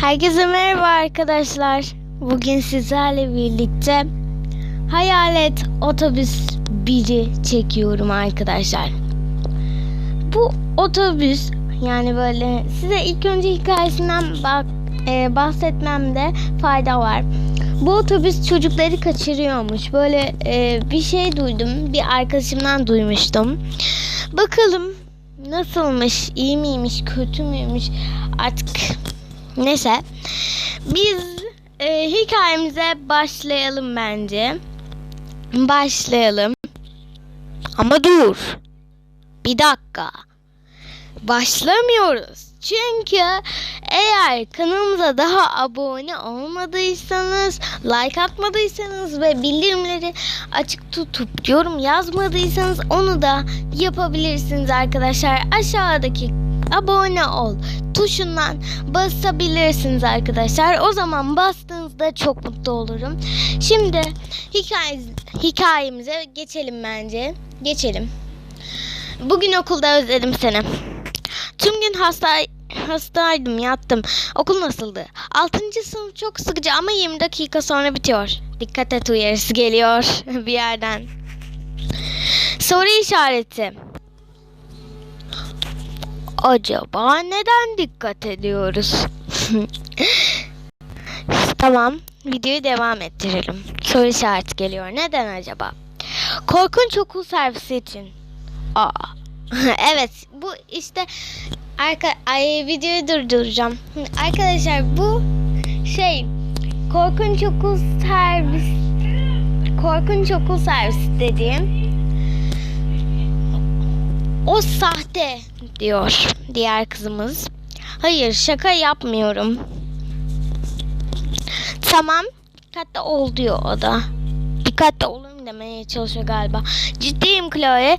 Herkese merhaba arkadaşlar. Bugün sizlerle birlikte Hayalet Otobüs 1'i çekiyorum arkadaşlar. Bu otobüs yani böyle size ilk önce hikayesinden bak e, bahsetmemde fayda var. Bu otobüs çocukları kaçırıyormuş. Böyle e, bir şey duydum. Bir arkadaşımdan duymuştum. Bakalım nasılmış, iyi miymiş, kötü müymüş artık neyse. Biz e, hikayemize başlayalım bence. Başlayalım. Ama dur. Bir dakika. Başlamıyoruz. Çünkü eğer kanalımıza daha abone olmadıysanız, like atmadıysanız ve bildirimleri açık tutup yorum yazmadıysanız onu da yapabilirsiniz arkadaşlar. Aşağıdaki abone ol tuşundan basabilirsiniz arkadaşlar. O zaman bastığınızda çok mutlu olurum. Şimdi hikaye, hikayemize geçelim bence. Geçelim. Bugün okulda özledim seni. Tüm gün hasta hastaydım yattım. Okul nasıldı? 6. sınıf çok sıkıcı ama 20 dakika sonra bitiyor. Dikkat et uyarısı geliyor bir yerden. Soru işareti. Acaba neden dikkat ediyoruz? tamam, videoyu devam ettirelim. Soru işareti geliyor. Neden acaba? Korkunç okul servisi için. Aa. evet, bu işte arka ay videoyu durduracağım. Arkadaşlar bu şey korkunç okul servis korkunç okul servisi dediğim o sahte diyor diğer kızımız. Hayır şaka yapmıyorum. Tamam dikkatli ol diyor o da. Dikkatli olun demeye çalışıyor galiba. Ciddiyim Chloe.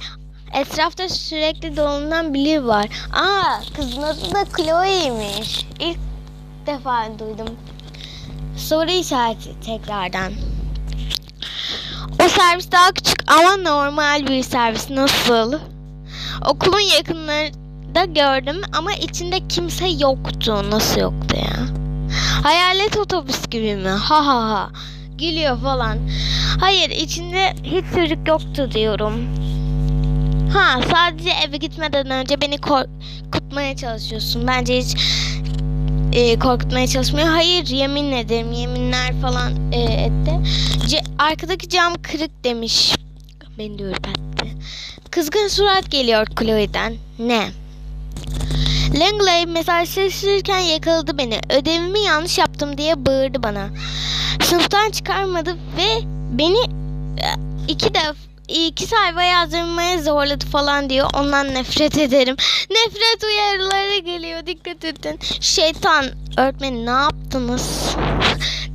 Etrafta sürekli dolanan biri var. Aa kızın adı da Chloe'ymiş. İlk defa duydum. Soru işareti tekrardan. O servis daha küçük ama normal bir servis. Nasıl? Okulun yakınlarında gördüm ama içinde kimse yoktu. Nasıl yoktu ya? Hayalet otobüs gibi mi? Ha ha ha. Gülüyor falan. Hayır içinde hiç çocuk yoktu diyorum. Ha sadece eve gitmeden önce beni korkutmaya çalışıyorsun. Bence hiç e, korkutmaya çalışmıyor. Hayır yemin ederim yeminler falan e, etti. C- arkadaki cam kırık demiş. Beni de ürpertti. Kızgın surat geliyor Chloe'den. Ne? Langley mesajlaşırken yakaladı beni. Ödevimi yanlış yaptım diye bağırdı bana. Sınıftan çıkarmadı ve beni e, iki defa iki sayfa yazdırmaya zorladı falan diyor. Ondan nefret ederim. Nefret uyarıları geliyor. Dikkat edin. Şeytan öğretmeni ne yaptınız?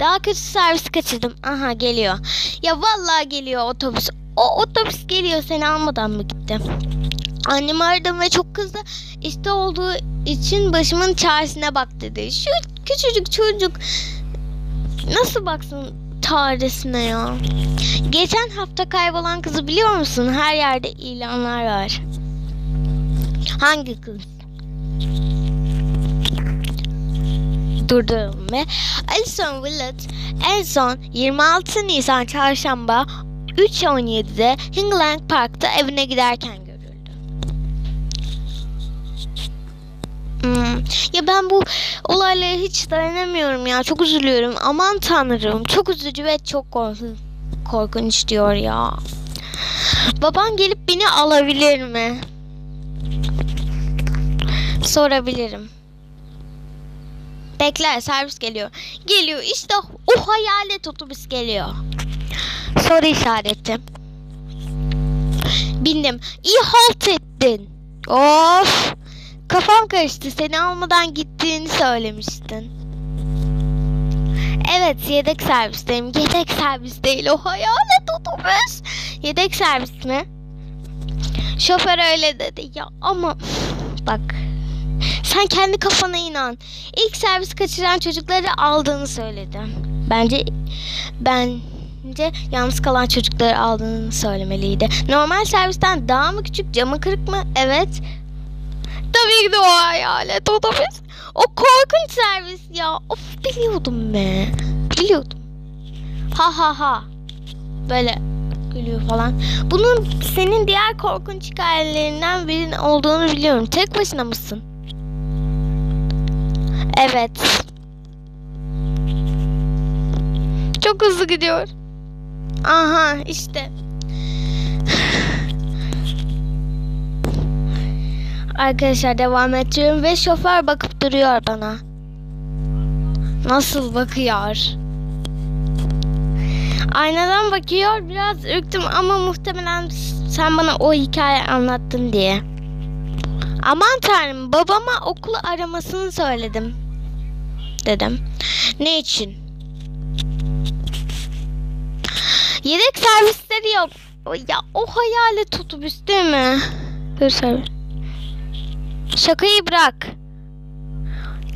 Daha kötü servis kaçırdım. Aha geliyor. Ya vallahi geliyor otobüs. O otobüs geliyor seni almadan mı gitti? Annemi aradım ve çok kızdı. İşte olduğu için başımın çaresine bak dedi. Şu küçücük çocuk nasıl baksın tarihine ya? Geçen hafta kaybolan kızı biliyor musun? Her yerde ilanlar var. Hangi kız? Durdum ve Alison Willett en son 26 Nisan çarşamba 3.17'de Hingland Park'ta evine giderken Ya ben bu olaylara hiç dayanamıyorum ya. Çok üzülüyorum. Aman tanrım. Çok üzücü ve çok korkunç, korkunç diyor ya. Baban gelip beni alabilir mi? Sorabilirim. Bekler servis geliyor. Geliyor işte o hayalet otobüs geliyor. Soru işareti. Bindim. İyi halt ettin. Of. Kafam karıştı. Seni almadan gittiğini söylemiştin. Evet yedek servisteyim. Yedek servis değil o hayalet otobüs. Yedek servis mi? Şoför öyle dedi. Ya ama bak sen kendi kafana inan. İlk servis kaçıran çocukları aldığını söyledi. Bence ben Bence yalnız kalan çocukları aldığını söylemeliydi. Normal servisten daha mı küçük camı kırık mı? Evet. Tabii ki de o hayalet otobüs. O korkunç servis ya? Of biliyordum be. Biliyordum. Ha ha ha. Böyle gülüyor falan. Bunun senin diğer korkunç hikayelerinden birinin olduğunu biliyorum. Tek başına mısın? Evet. Çok hızlı gidiyor. Aha işte. Arkadaşlar devam ediyorum ve şoför bakıp duruyor bana. Nasıl bakıyor? Aynadan bakıyor. Biraz ürktüm ama muhtemelen sen bana o hikaye anlattın diye. Aman tanrım babama okulu aramasını söyledim. Dedim. Ne için? Yedek servisleri yok. Ya o hayalet otobüs değil mi? Dur servis. Şakayı bırak.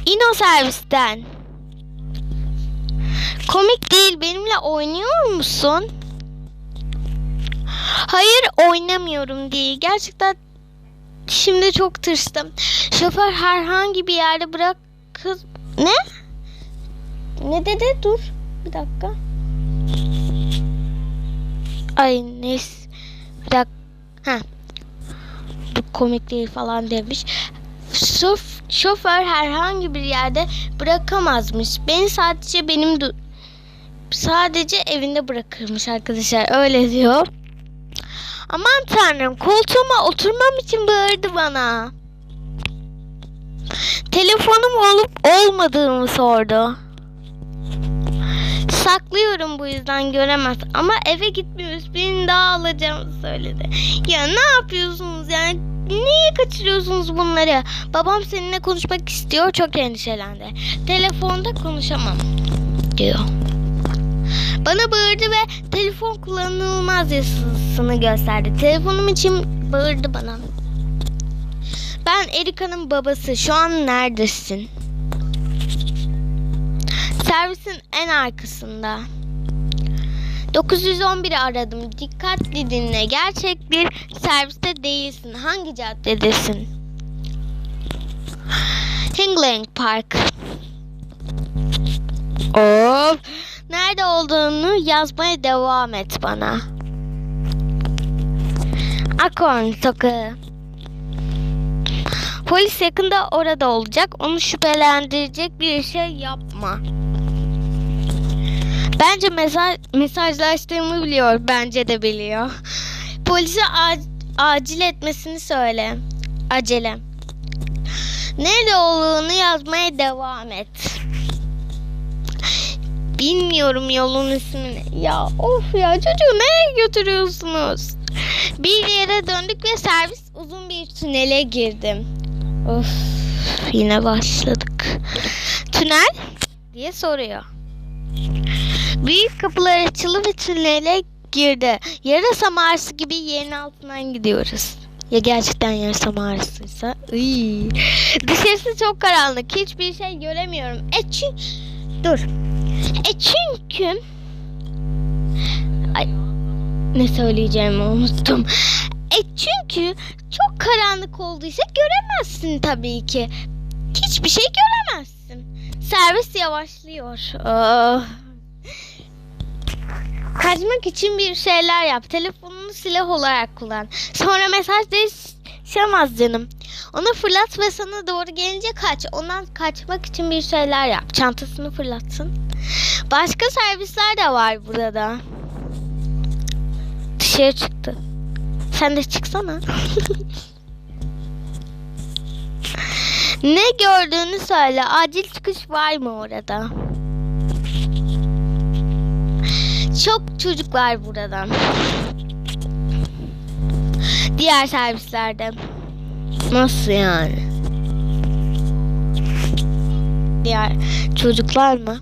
İn o servisten. Komik değil benimle oynuyor musun? Hayır oynamıyorum değil. Gerçekten şimdi çok tırstım. Şoför herhangi bir yerde bırakır... Ne? Ne dedi? Dur. Bir dakika. Ay neyse. Bir dakika. Ha. Bu komik değil falan demiş. Şof, şoför herhangi bir yerde bırakamazmış. Beni sadece benim sadece evinde bırakırmış arkadaşlar. Öyle diyor. Aman tanrım koltuğuma oturmam için bağırdı bana. Telefonum olup olmadığımı sordu. Saklıyorum bu yüzden göremez. Ama eve gitmiyoruz. Birini daha alacağımı söyledi. Ya ne yapıyorsunuz yani? Niye kaçırıyorsunuz bunları? Babam seninle konuşmak istiyor. Çok endişelendi. Telefonda konuşamam diyor. Bana bağırdı ve telefon kullanılmaz yazısını gösterdi. Telefonum için bağırdı bana. Ben Erika'nın babası. Şu an neredesin? Servisin en arkasında. 911'i aradım. Dikkatli dinle. Gerçek bir serviste değilsin. Hangi caddedesin? Hingling Park. Of. Nerede olduğunu yazmaya devam et bana. Akorn sokağı. Polis yakında orada olacak. Onu şüphelendirecek bir şey yapma. Bence mesaj mesajlaştığımı biliyor. Bence de biliyor. Polise ac- acil etmesini söyle. Acele. Nerede olduğunu yazmaya devam et. Bilmiyorum yolun ismini. Ya of ya çocuğu nereye götürüyorsunuz? Bir yere döndük ve servis uzun bir tünele girdim. Of yine başladık. Tünel diye soruyor. Büyük kapılar açıldı ve girdi. Yarasa mağarası gibi yerin altından gidiyoruz. Ya gerçekten yarasa mağarasıysa? Iy. Dışarısı çok karanlık. Hiçbir şey göremiyorum. E. Dur. E çünkü... Ay, ne söyleyeceğimi unuttum. E çünkü çok karanlık olduysa göremezsin tabii ki. Hiçbir şey göremezsin. Servis yavaşlıyor. Oh. Kaçmak için bir şeyler yap. Telefonunu silah olarak kullan. Sonra mesaj değişemez canım. Onu fırlat ve sana doğru gelince kaç. Ondan kaçmak için bir şeyler yap. Çantasını fırlatsın. Başka servisler de var burada. Dışarı çıktı. Sen de çıksana. ne gördüğünü söyle. Acil çıkış var mı orada? Çok çocuk var buradan. Diğer servislerde. Nasıl yani? Diğer çocuklar mı?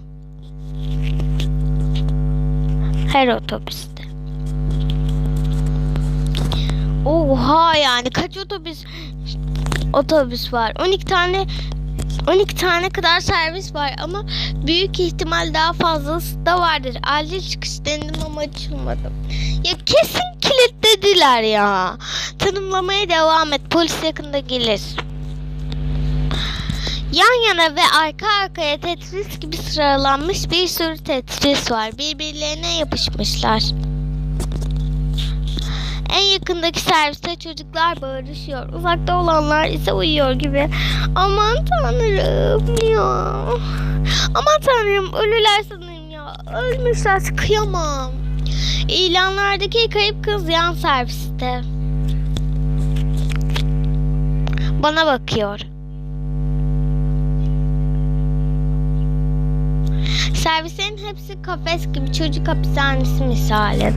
Her otobüste. Oha yani kaç otobüs otobüs var? 12 tane 12 tane kadar servis var ama büyük ihtimal daha fazlası da vardır. Acil çıkış denedim ama açılmadı. Ya kesin kilitlediler ya. Tanımlamaya devam et. Polis yakında gelir. Yan yana ve arka arkaya Tetris gibi sıralanmış bir sürü Tetris var. Birbirlerine yapışmışlar. Yakındaki serviste çocuklar bağırışıyor. Uzakta olanlar ise uyuyor gibi. Aman tanrım ya. Aman tanrım ölüler sanırım ya. Ölmüşler kıyamam. İlanlardaki kayıp kız yan serviste. Bana bakıyor. Servislerin hepsi kafes gibi çocuk hapishanesi misali.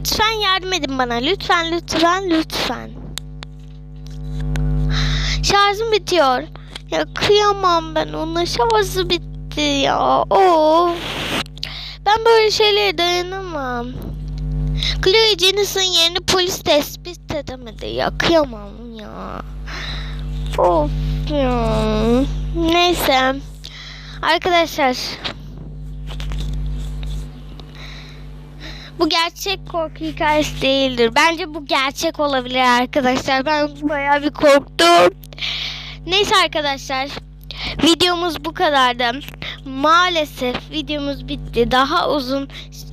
Lütfen yardım edin bana. Lütfen, lütfen, lütfen. Şarjım bitiyor. Ya kıyamam ben ona. Şarjı bitti ya. Of. Ben böyle şeylere dayanamam. Chloe Jennis'in yerini polis tespit edemedi ya. Kıyamam ya. Of ya. Neyse. Arkadaşlar. Bu gerçek korku hikayesi değildir. Bence bu gerçek olabilir arkadaşlar. Ben bayağı bir korktum. Neyse arkadaşlar. Videomuz bu kadardı. Maalesef videomuz bitti. Daha uzun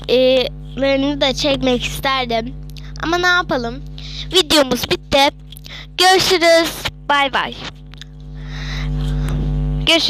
e, da çekmek isterdim. Ama ne yapalım? Videomuz bitti. Görüşürüz. Bay bay.